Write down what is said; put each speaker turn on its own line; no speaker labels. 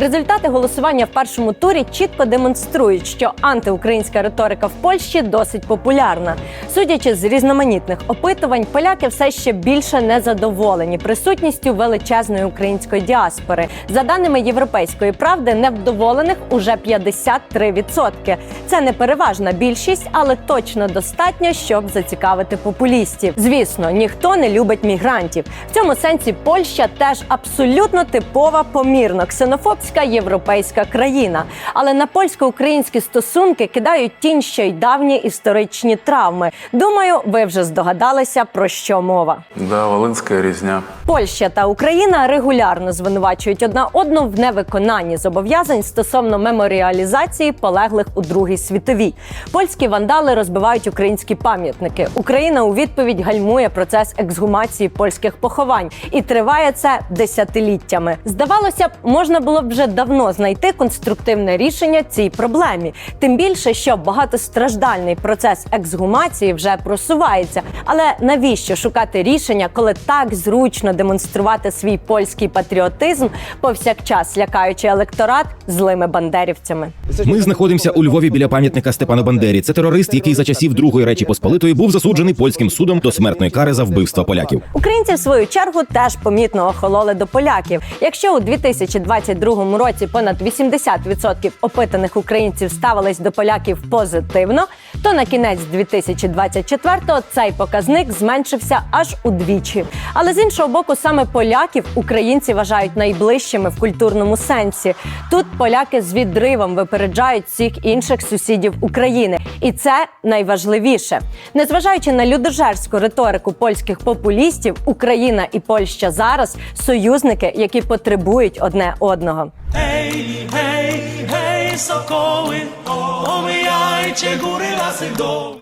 Результати голосування в першому турі чітко демонструють, що антиукраїнська риторика в Польщі досить популярна. Судячи з різноманітних опитувань, поляки все ще більше не задоволені присутністю величезної української діаспори. За даними європейської правди, невдоволених уже 53%. Це не переважна більшість, але точно достатньо, щоб зацікавити популістів. Звісно, ніхто не любить мігрантів. В цьому сенсі Польща теж абсолютно типова помірно ксенофобська європейська країна. Але на польсько-українські стосунки кидають тінь ще й давні історичні травми. Думаю, ви вже здогадалися про що мова.
Да, Волинська різня.
Польща та Україна регулярно звинувачують одна одну в невиконанні зобов'язань стосовно меморіалізації полеглих у Другій світовій. Польські вандали розбивають українські пам'ятники. Україна у відповідь гальмує процес ексгумації польських поховань, і триває це десятиліттями. Здавалося б, можна було б вже давно знайти конструктивне рішення цій проблемі. Тим більше, що багатостраждальний процес ексгумації вже просувається. Але навіщо шукати рішення, коли так зручно демонструвати свій польський патріотизм, повсякчас лякаючи електорат злими бандерівцями?
Ми знаходимося у Львові біля пам'ятника Степану Бандері. Це терорист, який за часів Другої Речі Посполитої був засуджений польським судом до смертної кари за вбивство поляків.
Українці, в свою чергу, теж помітно охололи до поляків. Якщо у 2022 році понад 80% опитаних українців ставились до поляків позитивно, то на кінець 2024-го цей показник зменшився аж удвічі. Але з іншого боку, саме поляків українці вважають найближчими в культурному сенсі. Тут поляки з відривом випереджають всіх інших сусідів України, і це найважливіше. Незважаючи на людожерську риторику польських популістів, Україна і Польща зараз союзники, які потребують одне одного.
Hej, hej, sokoły, omijajcie góry, lasy, dół.